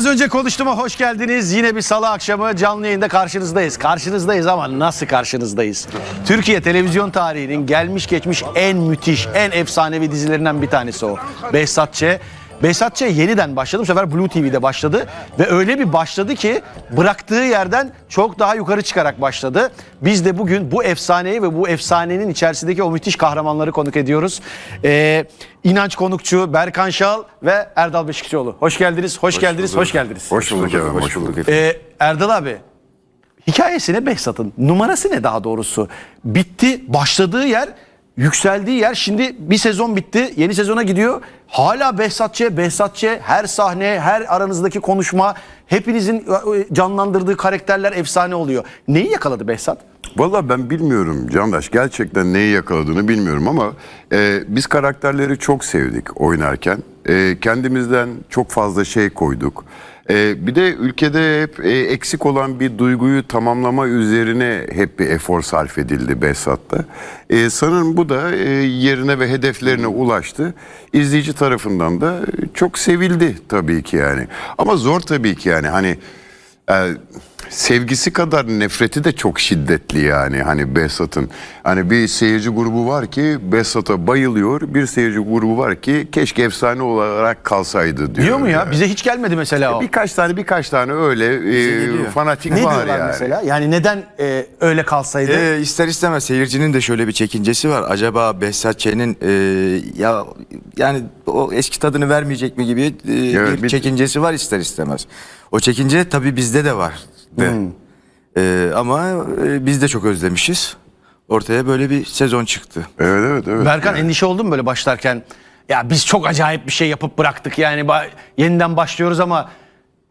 Az önce konuştuğuma hoş geldiniz. Yine bir salı akşamı canlı yayında karşınızdayız. Karşınızdayız ama nasıl karşınızdayız? Türkiye televizyon tarihinin gelmiş geçmiş en müthiş, en efsanevi dizilerinden bir tanesi o. Behzat Ç. Behzat Ç. yeniden başladı. Bu sefer Blue TV'de başladı. Ve öyle bir başladı ki bıraktığı yerden çok daha yukarı çıkarak başladı. Biz de bugün bu efsaneyi ve bu efsanenin içerisindeki o müthiş kahramanları konuk ediyoruz. Ee, İnanç Konukçu, Berkan Şal ve Erdal Beşikçioğlu. Hoş geldiniz, hoş, geldiniz, hoş geldiniz. Hoş bulduk efendim, hoş bulduk. Ee, Erdal abi, hikayesi ne Behzat'ın? Numarası ne daha doğrusu? Bitti, başladığı yer, yükseldiği yer. Şimdi bir sezon bitti, yeni sezona gidiyor. Hala Behzatçı, Behzatçı her sahne, her aranızdaki konuşma, hepinizin e, canlandırdığı karakterler efsane oluyor. Neyi yakaladı Behzat? Valla ben bilmiyorum Candaş. Gerçekten neyi yakaladığını bilmiyorum ama e, biz karakterleri çok sevdik oynarken. E, kendimizden çok fazla şey koyduk. E, bir de ülkede hep e, eksik olan bir duyguyu tamamlama üzerine hep bir efor sarf edildi Behzat'ta. E, sanırım bu da e, yerine ve hedeflerine ulaştı. İzleyici tarafından da çok sevildi tabii ki yani. Ama zor tabii ki yani hani... e, sevgisi kadar nefreti de çok şiddetli yani hani Behzat'ın. Hani bir seyirci grubu var ki Behzat'a bayılıyor. Bir seyirci grubu var ki keşke efsane olarak kalsaydı diyor. Diyor mu ya? yani. Bize hiç gelmedi mesela o. Birkaç tane birkaç tane öyle e, fanatik Ne var diyorlar yani. mesela? Yani neden e, öyle kalsaydı? Ee, ister istemez seyircinin de şöyle bir çekincesi var. Acaba Behzat Ç'nin e, ya yani o eski tadını vermeyecek mi gibi e, Evet, bir bir- çekincesi var ister istemez. O çekince tabii bizde de var. De. Hmm. Ee, ama e, biz de çok özlemişiz. Ortaya böyle bir sezon çıktı. Evet evet evet. Berkan endişe oldun mu böyle başlarken? Ya biz çok acayip bir şey yapıp bıraktık yani ba- yeniden başlıyoruz ama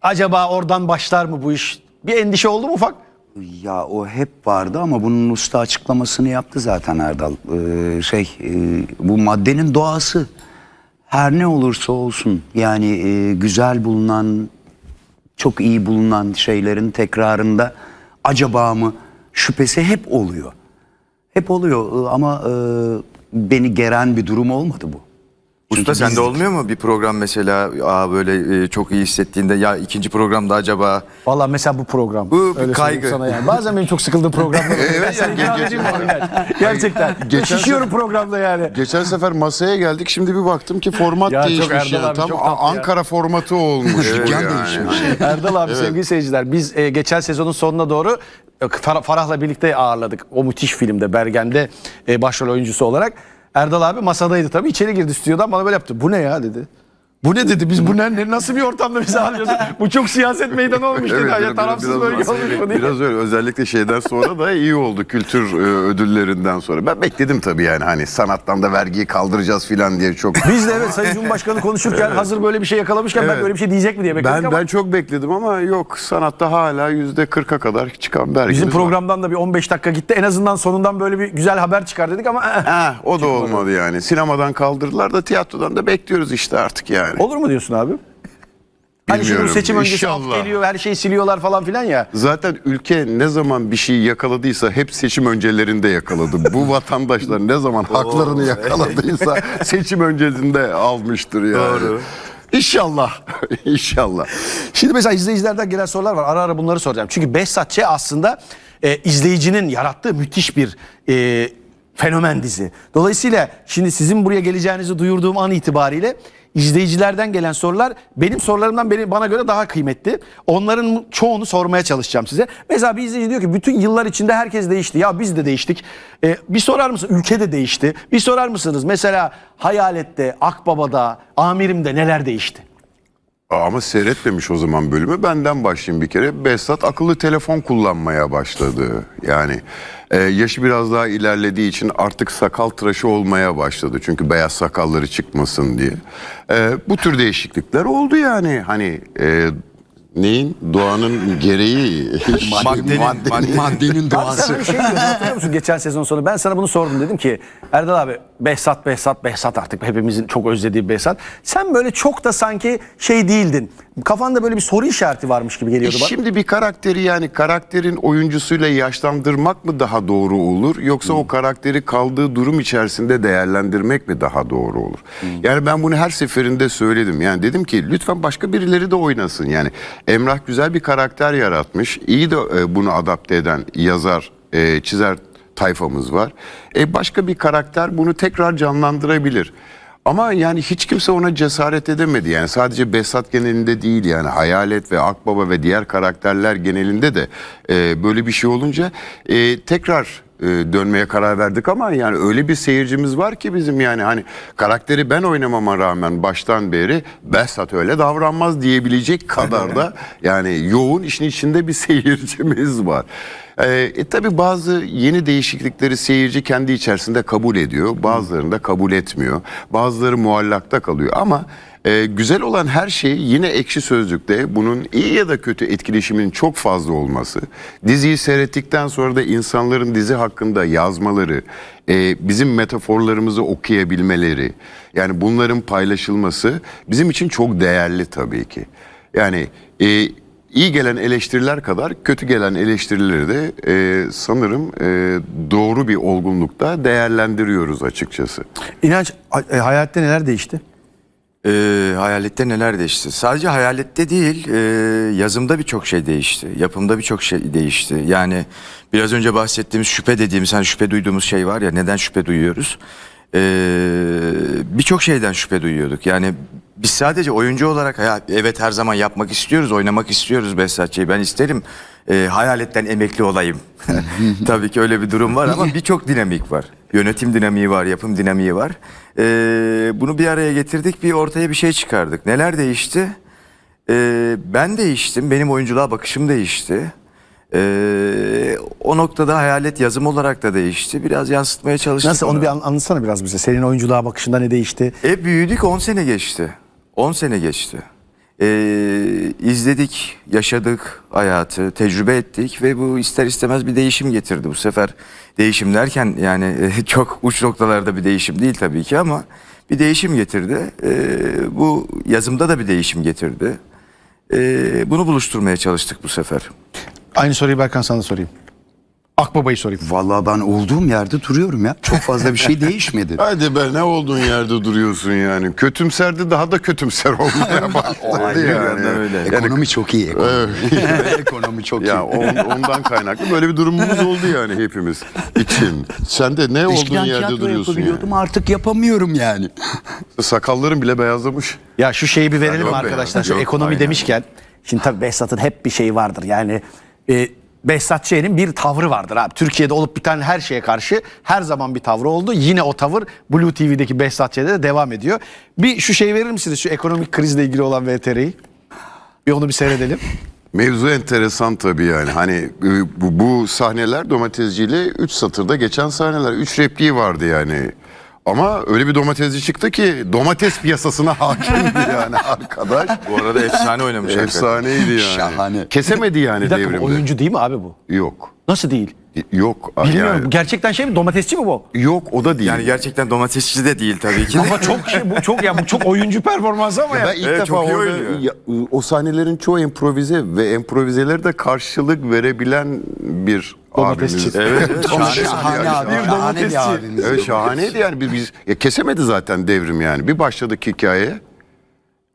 acaba oradan başlar mı bu iş? Bir endişe oldu mu ufak? Ya o hep vardı ama bunun usta açıklamasını yaptı zaten Erdal. Ee, şey e, bu maddenin doğası her ne olursa olsun yani e, güzel bulunan çok iyi bulunan şeylerin tekrarında acaba mı şüphesi hep oluyor. Hep oluyor Ee, ama e, beni geren bir durum olmadı bu. Usta Çünkü biz- sende olmuyor mu bir program mesela aa böyle e, çok iyi hissettiğinde ya ikinci programda acaba Valla mesela bu program. Bu bir Öyle söyleyeyim kaygı. Sana yani. Bazen benim çok sıkıldığım programlar. oluyor. Evet, ikram ge- edeyim mi? Gerçekten. Geçen Şişiyorum programda yani. Geçen sefer masaya geldik şimdi bir baktım ki format Ya çok değişmiş Erdal yani. abi, Tam çok tatlı ya. Ankara formatı olmuş. bu yani. Erdal abi sevgili seyirciler biz e, geçen sezonun sonuna doğru e, Far- Farah'la birlikte ağırladık. O müthiş filmde Bergen'de e, başrol oyuncusu olarak. Erdal abi masadaydı tabii içeri girdi stüdyodan bana böyle yaptı. Bu ne ya dedi. Bu ne dedi biz bu ne nasıl bir ortamda bizi alıyorsun? bu çok siyaset meydanı olmuş dedi. Evet, ya, tarafsız bölge olmuş bu diye. Biraz öyle. Özellikle şeyden sonra da iyi oldu kültür e, ödüllerinden sonra. Ben bekledim tabii yani hani sanattan da vergiyi kaldıracağız filan diye çok. Biz de evet Sayın Cumhurbaşkanı konuşurken hazır böyle bir şey yakalamışken ben Evet. böyle bir şey diyecek mi diye bekledik Ben ama ben çok bekledim ama yok sanatta hala yüzde kırka kadar çıkan vergimiz bizim programdan da bir 15 dakika gitti. En azından sonundan böyle bir güzel haber çıkar dedik ama Ha, o da olmadı yani. Sinemadan kaldırdılar da tiyatrodan da bekliyoruz işte artık yani. Olur mu diyorsun abi? Hani şimdi Bilmiyorum. seçim öncesi af geliyor her şeyi siliyorlar falan filan ya. Zaten ülke ne zaman bir şey yakaladıysa hep seçim öncelerinde yakaladı. Bu vatandaşlar ne zaman haklarını yakaladıysa seçim öncesinde almıştır yani. Doğru. İnşallah. İnşallah. Şimdi mesela izleyicilerden gelen sorular var. Ara ara bunları soracağım. Çünkü Behzat Ç. aslında e, izleyicinin yarattığı müthiş bir e, fenomen dizi. Dolayısıyla şimdi sizin buraya geleceğinizi duyurduğum an itibariyle izleyicilerden gelen sorular benim sorularımdan beni, bana göre daha kıymetli. Onların çoğunu sormaya çalışacağım size. Mesela bir izleyici diyor ki bütün yıllar içinde herkes değişti. Ya biz de değiştik. E, bir sorar mısın? Ülke de değişti. Bir sorar mısınız? Mesela Hayalet'te, Akbaba'da, Amirim'de neler değişti? Ama seyretmemiş o zaman bölümü. Benden başlayayım bir kere. Behzat akıllı telefon kullanmaya başladı. Yani e, yaşı biraz daha ilerlediği için artık sakal tıraşı olmaya başladı. Çünkü beyaz sakalları çıkmasın diye. E, bu tür değişiklikler oldu yani. Hani e, neyin? Doğanın gereği. Maddenin- maddenin- maddenin Abi doğası. sana bir şey hatırlıyor musun geçen sezon sonu? Ben sana bunu sordum dedim ki Erdal abi Behzat Behzat Behzat artık hepimizin çok özlediği Behzat. Sen böyle çok da sanki şey değildin. Kafanda böyle bir soru işareti varmış gibi E geliyordu bana. şimdi bir karakteri yani karakterin oyuncusuyla yaşlandırmak mı daha doğru olur yoksa o karakteri kaldığı durum içerisinde değerlendirmek mi daha doğru olur? Yani ben bunu her seferinde söyledim. Yani dedim ki lütfen başka birileri de oynasın. Yani Emrah güzel bir karakter yaratmış. İyi de e, bunu adapte eden yazar, e, çizer tayfamız var. E başka bir karakter bunu tekrar canlandırabilir. Ama yani hiç kimse ona cesaret edemedi. Yani sadece Behzat genelinde değil yani Hayalet ve Akbaba ve diğer karakterler genelinde de e, böyle bir şey olunca e, tekrar e, dönmeye karar verdik ama yani öyle bir seyircimiz var ki bizim yani hani karakteri ben oynamama rağmen baştan beri Behzat öyle davranmaz diyebilecek kadar da yani yoğun işin içinde bir seyircimiz var. E, e tabi bazı yeni değişiklikleri seyirci kendi içerisinde kabul ediyor. Bazılarını da kabul etmiyor. Bazıları muallakta kalıyor ama e, güzel olan her şey yine ekşi sözlükte bunun iyi ya da kötü etkileşiminin çok fazla olması. Diziyi seyrettikten sonra da insanların dizi hakkında yazmaları, e, bizim metaforlarımızı okuyabilmeleri, yani bunların paylaşılması bizim için çok değerli tabii ki. Yani e, iyi gelen eleştiriler kadar kötü gelen eleştirileri de e, sanırım e, doğru bir olgunlukta değerlendiriyoruz açıkçası. İnanç e, hayatta neler değişti? Ee, hayalette neler değişti? Sadece hayalette değil, e, yazımda birçok şey değişti. Yapımda birçok şey değişti. Yani biraz önce bahsettiğimiz şüphe dediğimiz, hani şüphe duyduğumuz şey var ya, neden şüphe duyuyoruz? Ee, birçok şeyden şüphe duyuyorduk. Yani biz sadece oyuncu olarak evet her zaman yapmak istiyoruz, oynamak istiyoruz Behzatçı'yı. Ben isterim e, hayaletten emekli olayım. Tabii ki öyle bir durum var ama birçok dinamik var. Yönetim dinamiği var, yapım dinamiği var. Ee, bunu bir araya getirdik, bir ortaya bir şey çıkardık. Neler değişti? Ee, ben değiştim, benim oyunculuğa bakışım değişti. Ee, o noktada hayalet yazım olarak da değişti. Biraz yansıtmaya çalıştık. Nasıl onu bir an- anlatsana biraz bize. Senin oyunculuğa bakışında ne değişti? E büyüdük 10 sene geçti. 10 sene geçti. Ee, izledik, yaşadık hayatı, tecrübe ettik ve bu ister istemez bir değişim getirdi. Bu sefer değişim derken yani e, çok uç noktalarda bir değişim değil tabii ki ama bir değişim getirdi. Ee, bu yazımda da bir değişim getirdi. Ee, bunu buluşturmaya çalıştık bu sefer. Aynı soruyu Berkan sana da sorayım. Akbaba'yı sorayım. Vallahi ben olduğum yerde duruyorum ya. Çok fazla bir şey değişmedi. Hadi be ne olduğun yerde duruyorsun yani. Kötümserdi daha da kötümser olmaya başladı yani. öyle. Ekonomi çok iyi. Ekonomi, ekonomi çok Ya iyi. on- ondan kaynaklı böyle bir durumumuz oldu yani hepimiz için. Sen de ne olduğun Eskiden yerde tiyatro duruyorsun yapabiliyordum yani. artık yapamıyorum yani. Sakalların bile beyazlamış. Ya şu şeyi bir verelim Yok mi be arkadaşlar? ya, Şu yok, ekonomi aynen. demişken. Şimdi tabii Behzat'ın hep bir şeyi vardır. Yani e, Behzat Ç'nin bir tavrı vardır abi. Türkiye'de olup biten her şeye karşı her zaman bir tavrı oldu. Yine o tavır Blue TV'deki Behzat Ç'de de devam ediyor. Bir şu şey verir misiniz? Şu ekonomik krizle ilgili olan VTR'yi. Bir onu bir seyredelim. Mevzu enteresan tabii yani. Hani e, bu, bu sahneler domatesciyle 3 satırda geçen sahneler. 3 repliği vardı yani. Ama öyle bir domatesci çıktı ki domates piyasasına hakimdi yani arkadaş. Bu arada efsane oynamış. Efsaneydi yani. Şahane. Kesemedi yani Bir dakika bu devrimde. oyuncu değil mi abi bu? Yok. Nasıl değil? Yok. Bilmiyorum. yani- gerçekten şey mi? Domatesçi mi bu? yok o da değil. Yani gerçekten domatesçi de değil tabii ki. Ama çok şey bu çok ya bu çok oyuncu performansı ama ya. Ben ilk Evet, defa çok iyi orada oynuyor. ya, o sahnelerin çoğu improvize ve improvizeleri de karşılık verebilen bir Domatesçi. abimiz. Evet, evet, şahane. Şahane abi. Bir Şahane domatesçi. bir abimiz. Evet şahaneydi yani biz, biz ya kesemedi zaten devrim yani. Bir başladık hikaye.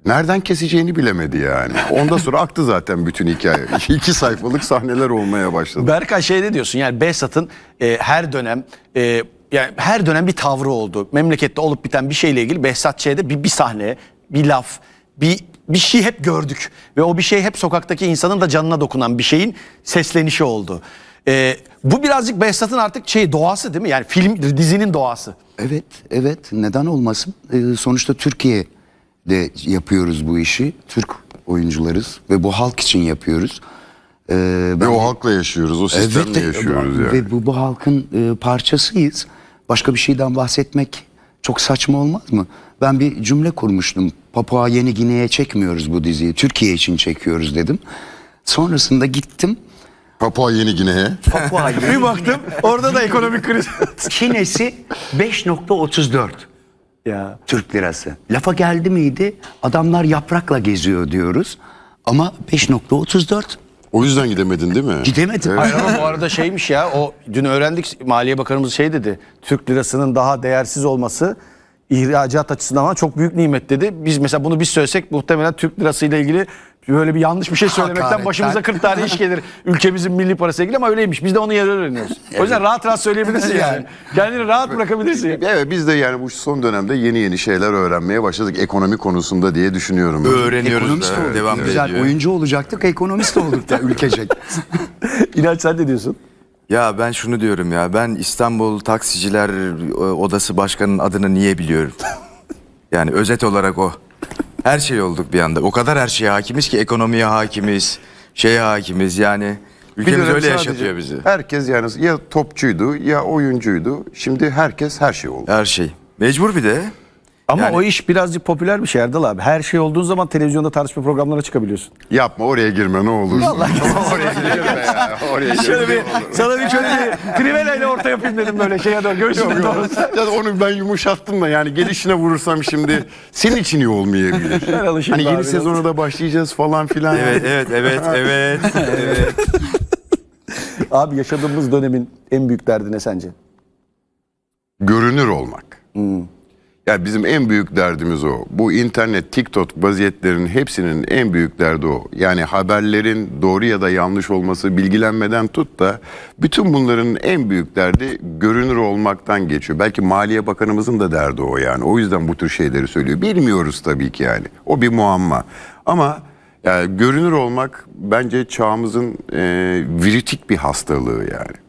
Nereden keseceğini bilemedi yani. Ondan sonra aktı zaten bütün hikaye. İki sayfalık sahneler olmaya başladı. Berkay şey ne diyorsun yani Behzat'ın e, her dönem e, yani her dönem bir tavrı oldu. Memlekette olup biten bir şeyle ilgili Behzat Ç'de bir, bir sahne, bir laf, bir bir şey hep gördük. Ve o bir şey hep sokaktaki insanın da canına dokunan bir şeyin seslenişi oldu. E, bu birazcık Behzat'ın artık şey doğası değil mi? Yani film dizinin doğası. Evet, evet. Neden olmasın? Ee, sonuçta Türkiye'de yapıyoruz bu işi. Türk oyuncularız ve bu halk için yapıyoruz. Ee, Ve ben- o halkla yaşıyoruz, o sistemle Evet, yaşıyoruz yani. Ve bu, bu halkın e, parçasıyız. Başka bir şeyden bahsetmek Çok saçma olmaz mı? Ben bir cümle kurmuştum. Papua Yeni Gine'ye çekmiyoruz bu diziyi. Türkiye için çekiyoruz dedim. Sonrasında gittim. Papua Yeni Gine'ye. Papua Yeni Bir baktım orada da ekonomik kriz. Çinesi 5.34 ya. Türk lirası. Lafa geldi miydi adamlar yaprakla geziyor diyoruz. Ama 5.34 O yüzden gidemedin değil mi? gidemedim. Hayır ama bu arada şeymiş ya o dün öğrendik Maliye Bakanımız şey dedi. Türk lirasının daha değersiz olması ihracat açısından ama çok büyük nimet dedi. Biz mesela bunu biz söylesek muhtemelen Türk lirası ile ilgili böyle bir yanlış bir şey söylemekten Hakaretten. başımıza 40 tane iş gelir. Ülkemizin milli parası ilgili ama öyleymiş. Biz de onu yer öğreniyoruz. O yüzden rahat rahat söyleyebilirsin yani. Kendini rahat bırakabilirsin. Evet biz de yani bu son dönemde yeni yeni şeyler öğrenmeye başladık ekonomi konusunda diye düşünüyorum. Öğreniyoruz Ekonomist da olduk. devam Güzel ediyor. oyuncu olacaktık, ekonomist olduk da ülkecek. İnanç sen ne diyorsun? Ya ben şunu diyorum ya ben İstanbul Taksiciler e, Odası Başkanı'nın adını niye biliyorum? yani özet olarak o. Her şey olduk bir anda. O kadar her şeye hakimiz ki ekonomiye hakimiz, şeye hakimiz yani. Ülkemiz öyle yaşatıyor bizi. Herkes yani ya topçuydu ya oyuncuydu. Şimdi herkes her şey oldu. Her şey. Mecbur bir de. Ama Yani- o iş birazcık popüler bir şey Erdal abi. Her şey olduğun zaman televizyonda tartışma programlarına çıkabiliyorsun. Yapma oraya girme ne olur. oraya girme ya. Oraya girme. Şöyle bir sana bir şöyle bir krivela ile orta yapayım dedim böyle şeye doğru göğsüne doğru. Ya onu ben yumuşattım da yani gelişine vurursam şimdi senin için iyi olmayabilir. Ben alışayım Hani abi, yeni biraz. sezona da başlayacağız falan filan. Evet evet evet evet. evet. Abi yaşadığımız dönemin en büyük derdi ne sence? Görünür olmak. Ya bizim en büyük derdimiz o. Bu internet, TikTok vaziyetlerinin hepsinin en büyük derdi o. Yani haberlerin doğru ya da yanlış olması bilgilenmeden tut da bütün bunların en büyük derdi görünür olmaktan geçiyor. Belki Maliye Bakanımızın da derdi o yani. O yüzden bu tür şeyleri söylüyor. Bilmiyoruz tabii ki yani. O bir muamma. Ama yani görünür olmak bence çağımızın e, viritik bir hastalığı yani.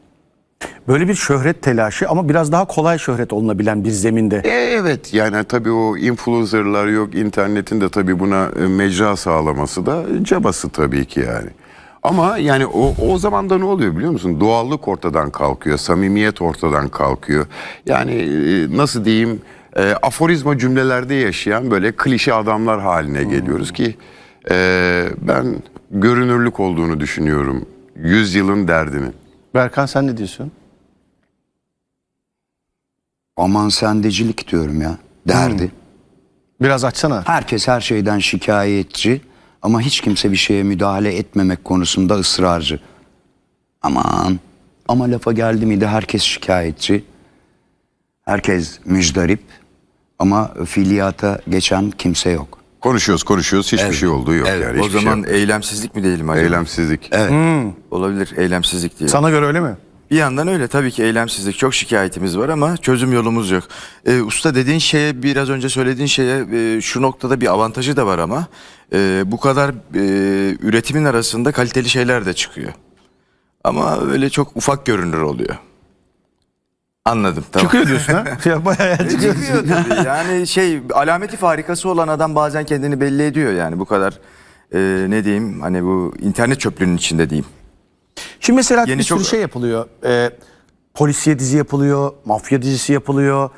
Böyle bir şöhret telaşı ama biraz daha kolay şöhret olunabilen bir zeminde. E, Evet yani tabii o influencerlar yok internetin de tabii buna e, mecra sağlaması da cabası tabii ki yani. Ama yani o, o zaman da ne oluyor biliyor musun? Doğallık ortadan kalkıyor, samimiyet ortadan kalkıyor. Yani e, nasıl diyeyim e, aforizma cümlelerde yaşayan böyle klişe adamlar haline geliyoruz ki e, ben görünürlük olduğunu düşünüyorum. Yüzyılın derdinin. Berkan sen ne diyorsun? Aman sendecilik diyorum ya. Derdi. Biraz açsana. Herkes her şeyden şikayetçi ama hiç kimse bir şeye müdahale etmemek konusunda ısrarcı. Aman ama lafa geldi miydi herkes şikayetçi. Herkes müjdarip ama fiiliyata geçen kimse yok. Konuşuyoruz konuşuyoruz hiçbir şey olduğu yok yani. O hiçbir şey zaman yok. eylemsizlik mi diyelim acaba? eylemsizlik. Olabilir eylemsizlik diyelim. Sana göre öyle mi? Bir yandan öyle tabii ki eylemsizlik çok şikayetimiz var ama çözüm yolumuz yok. Ee, usta dediğin şeye biraz önce söylediğin şeye e, şu noktada bir avantajı da var ama e, bu kadar e, üretimin arasında kaliteli şeyler de çıkıyor. Ama öyle çok ufak görünür oluyor. Anladım tamam. Çıkıyor diyorsun ha? Ya bayağı çıkıyor. Çıkıyor tabii. Yani şey alameti farikası olan adam bazen kendini belli ediyor yani bu kadar e, ne diyeyim hani bu internet çöplüğünün içinde diyeyim. Şimdi mesela Yeni bir sürü çok- şey yapılıyor. Ee, polisiye dizi yapılıyor, mafya dizisi yapılıyor.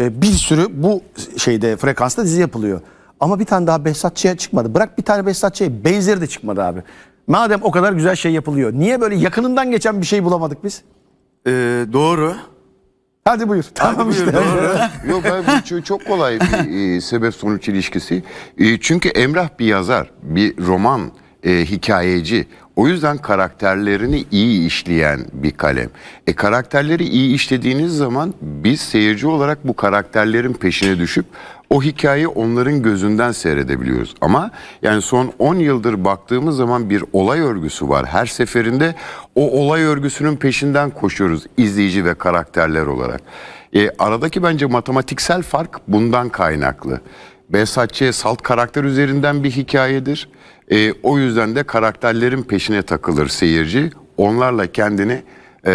Ee, bir sürü bu şeyde frekansta dizi yapılıyor. Ama bir tane daha Behzatçı'ya çıkmadı. Bırak bir tane Behzatçı'ya benzeri de çıkmadı abi. Madem o kadar güzel şey yapılıyor. Niye böyle yakınından geçen bir şey bulamadık biz? E, doğru. Hadi buyur. Tamam buyur, işte. Yok ben bu çok- çok kolay bir e, sebep sonuç ilişkisi. E, çünkü Emrah bir yazar, bir roman e, hikayeci. O yüzden karakterlerini iyi işleyen bir kalem. E karakterleri iyi işlediğiniz zaman biz seyirci olarak bu karakterlerin peşine düşüp o hikayeyi onların gözünden seyredebiliyoruz. Ama yani son 10 yıldır baktığımız zaman bir olay örgüsü var. Her seferinde o olay örgüsünün peşinden koşuyoruz izleyici ve karakterler olarak. E, aradaki bence matematiksel fark bundan kaynaklı. Behzatçı'ya salt karakter üzerinden bir hikayedir. E, o yüzden de karakterlerin peşine takılır seyirci. Onlarla kendini e,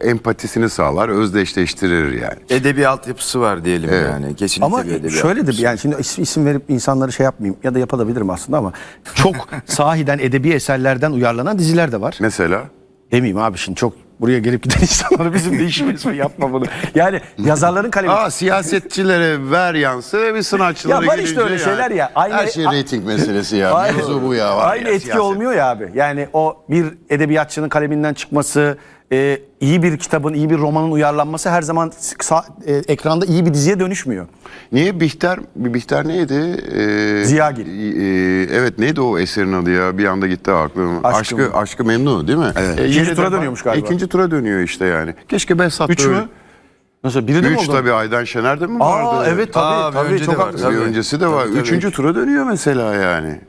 empatisini sağlar, özdeşleştirir yani. Edebi altyapısı var diyelim yani. Kesinlikle Ama bir edebi şöyle de yani şimdi is- isim verip insanları şey yapmayayım ya da yapabilirim aslında ama çok sahiden edebi eserlerden uyarlanan diziler de var. Mesela Demeyeyim abi şimdi çok Buraya gelip giden insanlara bizim de işimiz mi yapma bunu. Yani yazarların kalemi. Aa siyasetçilere ver yansı ve bir sanatçılara Ya var işte öyle şeyler ya. Aynı- her şey reyting meselesi ya. Aynı- Mevzu bu ya. var Aynı ya, etki siyaset. olmuyor ya abi. Yani o bir edebiyatçının kaleminden çıkması, e, iyi bir kitabın, iyi bir romanın uyarlanması her zaman sa- e, ekranda iyi bir diziye dönüşmüyor. Niye Bihter, Bihter neydi? Ee, Ziyagil. e, evet neydi o eserin adı ya? Bir anda gitti aklım. Aşkı Aşkı, aşkı, memnu değil mi? Evet. İkinci tura dönüyormuş galiba. İkinci tura dönüyor işte yani. Keşke Behzat Üç mü? Nasıl biri de mi Üç oldu? tabii Aydan Şener'de mi vardı? Aa evet tabii Aa, tabii önce çok de var. haklısın. Bir Tabii. öncesi de var. Tabii, tabii. Üçüncü tura dönüyor mesela yani.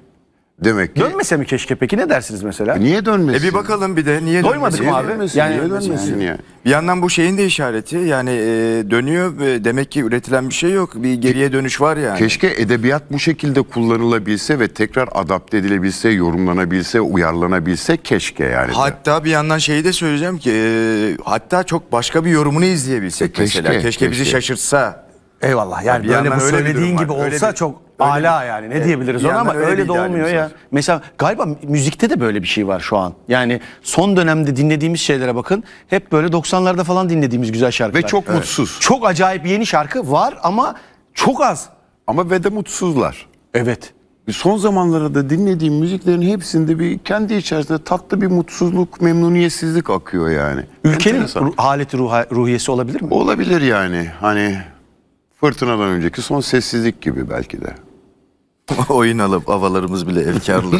Demek ki. Dönmese mi keşke peki ne dersiniz mesela? Niye dönmesin? E bir bakalım bir de niye Doymadık dönmesin? mı abi? Dönmesin, Yani- niye dönmesin yani? Bir yandan bu şeyin de işareti yani e, dönüyor ve demek ki üretilen bir şey yok. Bir geriye dönüş var yani. Keşke edebiyat bu şekilde kullanılabilse ve tekrar adapte edilebilse, yorumlanabilse, uyarlanabilse keşke yani. Hatta bir yandan şeyi de söyleyeceğim ki e, hatta çok başka bir yorumunu izleyebilsek E, keşke, mesela. Keşke, bizi keşke. şaşırtsa. Eyvallah yani Bir böyle söylediğin gibi var. Öyle olsa bir- çok ala yani ne Evet, diyebiliriz ona ama öyle öyle de olmuyor ya. var. Mesela galiba müzikte de böyle bir şey var şu an. Yani son dönemde dinlediğimiz şeylere bakın hep böyle 90'larda falan dinlediğimiz güzel şarkılar. Ve çok mutsuz. Çok acayip yeni şarkı var ama çok az. Ama ve de mutsuzlar. Evet. Son zamanlarda dinlediğim müziklerin hepsinde bir kendi içerisinde tatlı bir mutsuzluk, memnuniyetsizlik akıyor yani. Ülkenin Enteresan. haleti ruha- ruhiyesi olabilir mi? Olabilir yani. Hani fırtınadan önceki son sessizlik gibi belki de. Oyun alıp havalarımız bile efkarlı.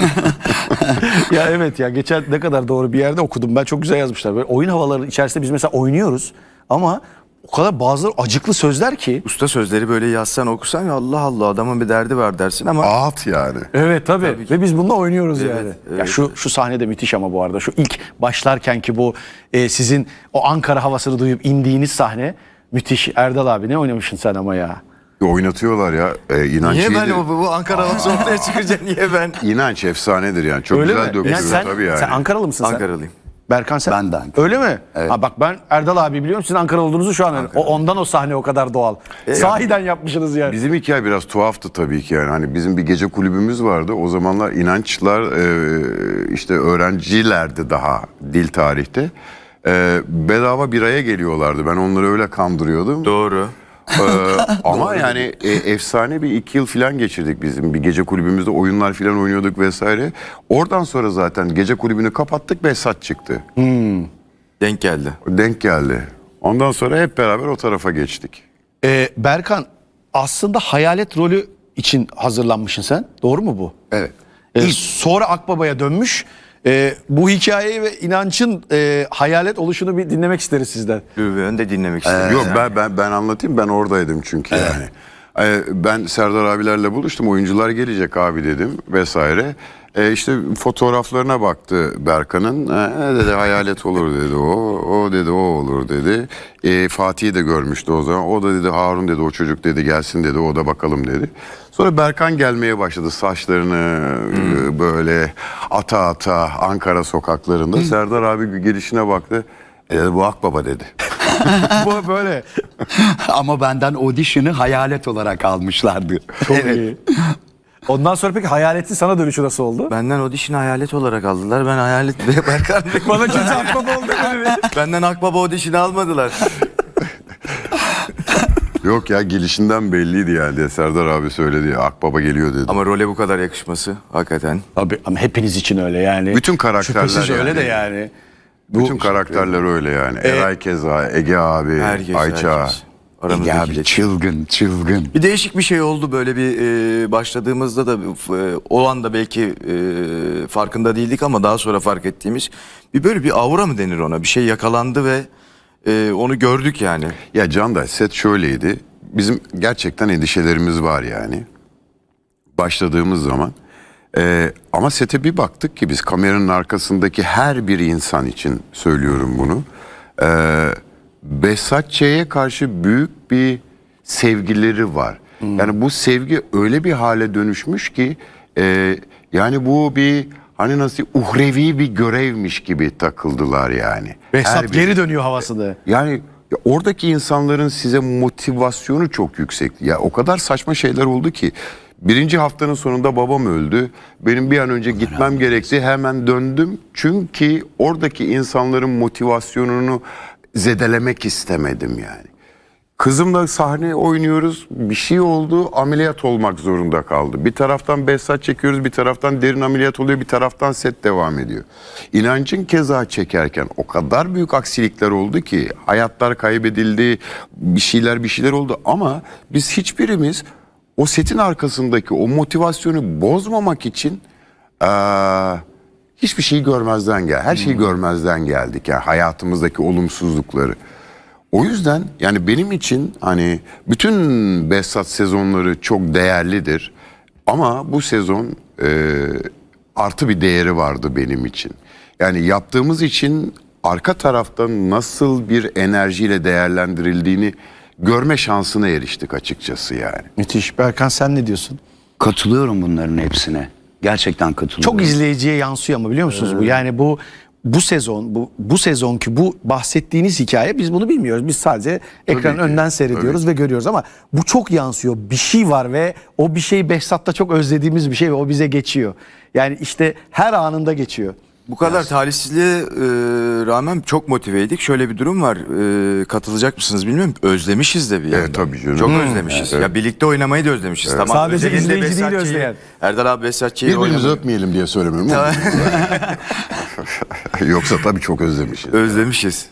ya evet ya geçen ne kadar doğru bir yerde okudum ben çok güzel yazmışlar. Böyle oyun havaları içerisinde biz mesela oynuyoruz ama o kadar bazıları acıklı sözler ki. Usta sözleri böyle yazsan okusan ya Allah Allah adamın bir derdi var dersin ama Ağıt yani. Evet tabii. Ve biz bununla oynuyoruz yani. Ya evet. şu şu sahne de müthiş ama bu arada. Şu ilk başlarken ki bu e, sizin o Ankara havasını duyup indiğiniz sahne müthiş. Erdal abi ne oynamışsın sen ama ya. Oynatıyorlar ya. Ee, inanç niye ben iyidir. o bu Ankara havası ortaya çıkınca niye ben? İnanç efsanedir yani. Çok Öyle güzel mi? dökülüyor Yani sen, tabii yani. sen Ankaralı mısın sen? Ankaralıyım. Berkan sen? Ben de Ankara. Öyle mi? Ha bak ben Erdal abi biliyorum sizin Ankara olduğunuzu şu an. O, ondan o sahne o kadar doğal. Sahiden yapmışsınız yani. Bizim hikaye biraz tuhaftı tabii ki yani. Hani bizim bir gece kulübümüz vardı. O zamanlar inançlar e, işte öğrencilerdi daha dil tarihte. E, bedava biraya geliyorlardı. Ben onları öyle kandırıyordum. Doğru. Ee, ama yani e, efsane bir iki yıl falan geçirdik bizim. Bir gece kulübümüzde oyunlar falan oynuyorduk vesaire. Oradan sonra zaten gece kulübünü kapattık Behzat çıktı. Denk geldi. Denk geldi. Ondan sonra hep beraber o tarafa geçtik. Ee, Berkan aslında hayalet rolü için hazırlanmışsın sen. Doğru mu bu? Evet. Ee, sonra Akbaba'ya dönmüş. Ee, bu hikayeyi ve inancın e, hayalet oluşunu bir dinlemek isteriz sizden. Ben de dinlemek istedim. Yok ben, ben ben anlatayım ben oradaydım çünkü yani. Ee, Ben Serdar abilerle buluştum. Oyuncular gelecek abi dedim vesaire. Ee, işte fotoğraflarına baktı Berkan'ın. Ee, dedi hayalet olur dedi o. O dedi o olur dedi. Ee, Fatih'i de görmüştü o zaman. O da dedi Harun dedi o çocuk dedi gelsin dedi o da bakalım dedi. Sonra Berkan gelmeye başladı saçlarını e, böyle ata ata Ankara sokaklarında. Serdar abi gelişine baktı. E dedi bu Akbaba dedi. bu böyle. Ama benden audition'ı hayalet olarak almışlardı. Çok iyi. Ondan sonra peki hayaletin sana dönüşü nasıl oldu? Benden audition hayalet olarak aldılar. Ben hayalet Berkan Bana kimse Akbaba oldu. Benden Akbaba audition almadılar. Yok ya gelişinden belliydi yani diye Serdar abi söyledi. Akbaba geliyor dedi. Ama role bu kadar yakışması hakikaten. Tabii ama hepiniz için öyle yani. Bütün karakterler Şüphesiz öyle yani. de yani. Bütün karakterler öyle yani. Eray Keza, Ege abi, Herkes, Ayça. herkes. Aramızdaki Ya abi iletişim. çılgın çılgın. Bir değişik bir şey oldu böyle bir e, başladığımızda da e, o anda belki e, farkında değildik ama daha sonra fark ettiğimiz bir böyle bir aura mı denir ona bir şey yakalandı ve e, onu gördük yani. Ya Canday set şöyleydi. Bizim gerçekten endişelerimiz var yani. Başladığımız zaman. Ee, ama sete bir baktık ki biz kameranın arkasındaki her bir insan için söylüyorum bunu. Ee, Behzat Ç'ye karşı büyük bir sevgileri var. Yani bu sevgi öyle bir hale dönüşmüş ki e, yani bu bir hani nasıl uhrevi bir görevmiş gibi takıldılar yani. Her Behzat bir- geri dönüyor havasını. yani ya oradaki insanların size motivasyonu çok yüksekti. Ya o kadar saçma şeyler oldu ki Birinci haftanın sonunda babam öldü. Benim bir an önce gitmem gerekti. Hemen döndüm. Çünkü oradaki insanların motivasyonunu zedelemek istemedim yani. Kızımla sahne oynuyoruz. Bir şey oldu. Ameliyat olmak zorunda kaldı. Bir taraftan Behzat çekiyoruz. Bir taraftan derin ameliyat oluyor. Bir taraftan set devam ediyor. İnancın keza çekerken o kadar büyük aksilikler oldu ki hayatlar kaybedildi. Bir şeyler bir şeyler oldu. Ama biz hiçbirimiz o setin arkasındaki o motivasyonu bozmamak için eee, hiçbir şeyi görmezden gel. Her şeyi görmezden geldik. Yani hayatımızdaki olumsuzlukları. O yüzden yani benim için hani bütün Behzat sezonları çok değerlidir. Ama bu sezon e, artı bir değeri vardı benim için. Yani yaptığımız için arka taraftan nasıl bir enerjiyle değerlendirildiğini görme şansına eriştik açıkçası yani. Müthiş. Berkan sen ne diyorsun? Katılıyorum bunların hepsine. Gerçekten katılıyorum. Çok izleyiciye yansıyor ama biliyor musunuz bu? Yani bu bu sezon bu bu sezonki bu bahsettiğiniz hikaye biz bunu bilmiyoruz. Biz sadece ekranın ki, önden seyrediyoruz ve görüyoruz ama bu çok yansıyor. Bir şey var ve o bir şey Behzat'ta çok özlediğimiz bir şey ve o bize geçiyor. Yani işte her anında geçiyor. Bu kadar talihsizliğe e, rağmen çok motiveydik. Şöyle bir durum var. E, katılacak mısınız bilmiyorum. Özlemişiz de bir yandan. tabii canım. Çok Hmm. özlemişiz. Ya birlikte oynamayı da özlemişiz. Tamam. Sadece özelinde izleyici değil Behzatçı'yı- özleyen. Erdal abi Besatçı'yı Birbirimizi oynamayı öpmeyelim diye söylemiyorum ama. Yoksa tabii çok özlemişiz. özlemişiz.